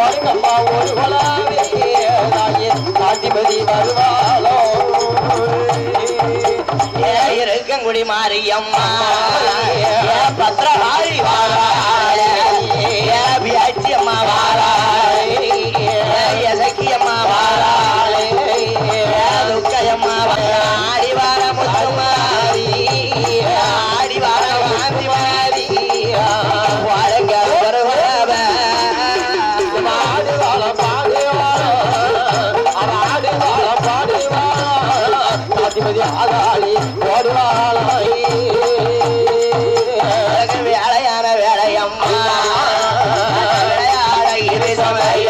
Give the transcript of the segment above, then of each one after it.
போடுங்கம்மா ஒரு கொலாவே வருவாளோ ஏ இருக்கங்குடி மாரியம்மா ஏ பத்திரகாரி வாராளே காந்திபதி ஆதாளி ஓடுவாளாய் வேலையான வேலையம்மா. விளையாட இரு சமய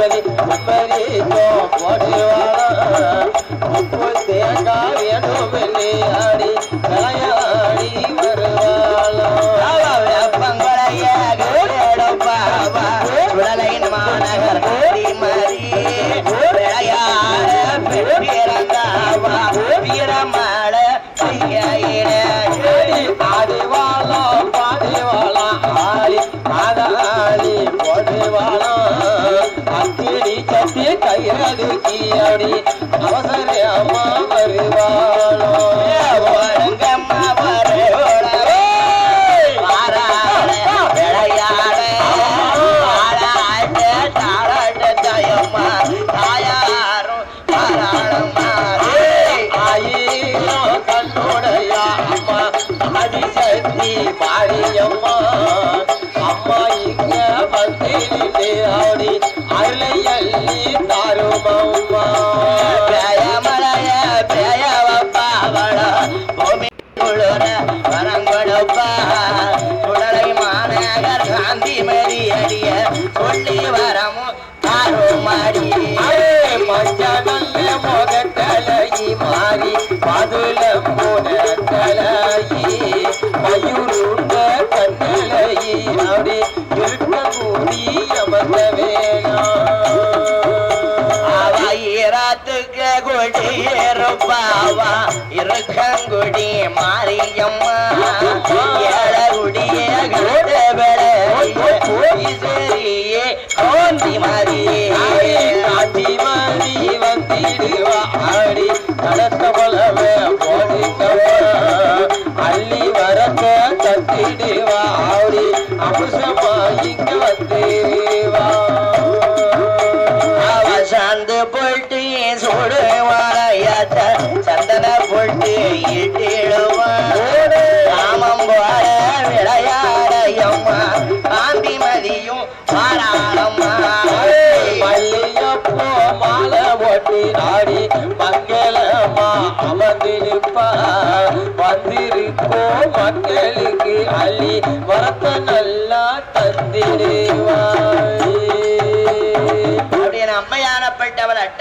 ஆடிவாளா காந்திமதி கட்டி கையது அவசர அம்மா வருவாளோ? ஒருங்கம்மா வருவளவே விளையாட தாயம்மா தாயாரும் தாராளம்மா ஆயிரம் கண்ணுடைய அம்மா. மாரியம்மா அம்மா இங்க வந்திருந்தே ஆடி அருளை குளிர வரங்கொடுப்பா குடி இருப்பாவா இருக்கங்குடி மாரியம்மா. ஏழகுடிய கண்டபடியே கோந்தி மாறியே. காட்டி மாறி வந்திடுவா ஆடி நடத்த போலவே போடிக்கவா அள்ளி வரத்த தத்திடுவா ஆடி அம்சமா இங்க வந்திடுவா மல்லியப்போ மாலை ஓட்டி ஆடி மங்களமா அமர்ந்திருப்பா வந்திருக்கோ மக்களுக்கு அள்ளி வரத்த நல்லா தந்திடுவாய் அப்படின்னு அம்மையானப்பட்டவள் அட்ட